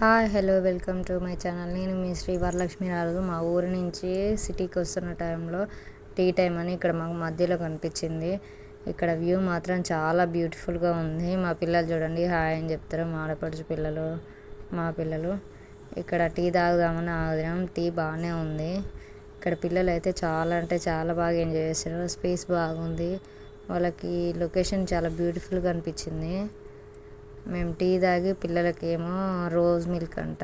Hi hello welcome to my channel. నేను మీ శ్రీ వరలక్ష్మి రాజు మా ఊరి నుంచి సిటీకి వస్తున్న టైంలో టీ టైం అని ఇక్కడ మాకు మధ్యలో కనిపించింది. ఇక్కడ వ్యూ మాత్రం చాలా బ్యూటిఫుల్గా ఉంది. మా పిల్లలు చూడండి హాయ్ అని చెప్తారు. మా ఆడపడుచు పిల్లలు మా పిల్లలు. ఇక్కడ టీ తాగుదామని ఆగినాం. టీ బాగానే ఉంది. ఇక్కడ పిల్లలు అయితే చాలా అంటే చాలా బాగా ఎంజాయ్ చేస్తారు స్పేస్ బాగుంది. వాళ్ళకి లొకేషన్ చాలా బ్యూటిఫుల్గా అనిపించింది. మేము టీ తాగి పిల్లలకి ఏమో రోజ్ మిల్క్ అంట.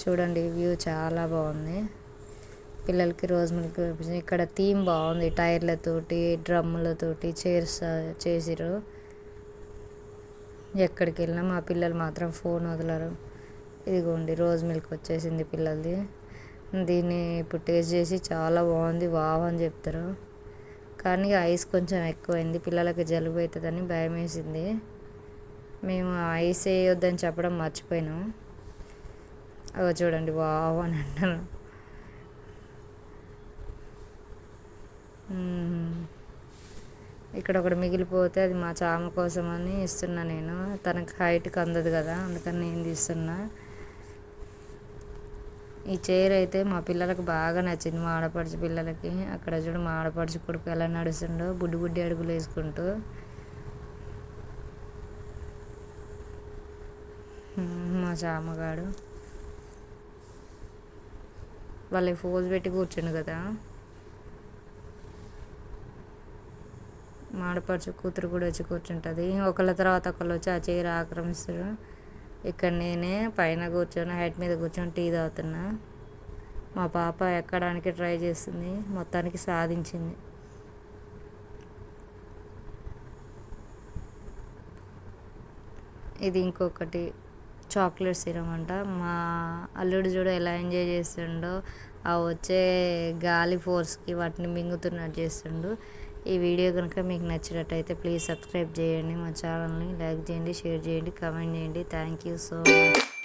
చూడండి వ్యూ చాలా బాగుంది. పిల్లలకి రోజ్ మిల్క్ ఇక్కడ థీమ్ బాగుంది. టైర్లతోటి డ్రమ్ములతోటి చైర్స్ చేసిరు ఎక్కడికి వెళ్ళినా మా పిల్లలు మాత్రం ఫోన్ వదలరు. ఇదిగోండి రోజ్ మిల్క్ వచ్చేసింది పిల్లలది. దీన్ని ఇప్పుడు టేస్ట్ చేసి చాలా బాగుంది వావ్ అని చెప్తారు. కానీ ఐస్ కొంచెం ఎక్కువైంది పిల్లలకి జలుబు అవుతుందని భయం వేసింది మేము ఐస్ వేయొద్దని చెప్పడం మర్చిపోయినాము అవి చూడండి వావ్ అని అంటాను ఇక్కడ ఒకటి మిగిలిపోతే అది మా చామ కోసం అని ఇస్తున్నా నేను. తనకి హైట్కి అందదు కదా అందుకని నేను తీస్తున్నా. ఈ చైర్ అయితే మా పిల్లలకు బాగా నచ్చింది మా ఆడపడుచు పిల్లలకి. అక్కడ చూడు మా ఆడపడుచు కొడుకు ఎలా నడుస్తుండో బుడ్డి బుడ్డి అడుగులు వేసుకుంటూ. మా జామగాడు. వాళ్ళకి ఫోజ్ పెట్టి కూర్చుండు కదా. మాడపడుచు కూతురు కూడా వచ్చి కూర్చుంటుంది. ఒకళ్ళ తర్వాత ఒకళ్ళు వచ్చి ఆ చీర ఆక్రమిస్తారు ఇక్కడ నేనే పైన కూర్చొని హైట్ మీద కూర్చొని టీ తాగుతున్నా. మా పాప ఎక్కడానికి ట్రై చేస్తుంది మొత్తానికి సాధించింది. ఇది ఇంకొకటి. చాక్లెట్ సిరం అంట. మా అల్లుడు చూడ ఎలా ఎంజాయ్ చేస్తుండో ఆ వచ్చే గాలి ఫోర్స్కి వాటిని మింగుతున్నట్టు చేస్తుండు. ఈ వీడియో కనుక మీకు నచ్చినట్టయితే ప్లీజ్ సబ్స్క్రైబ్ చేయండి మా ఛానల్ని లైక్ చేయండి షేర్ చేయండి కామెంట్ చేయండి. Thank you so much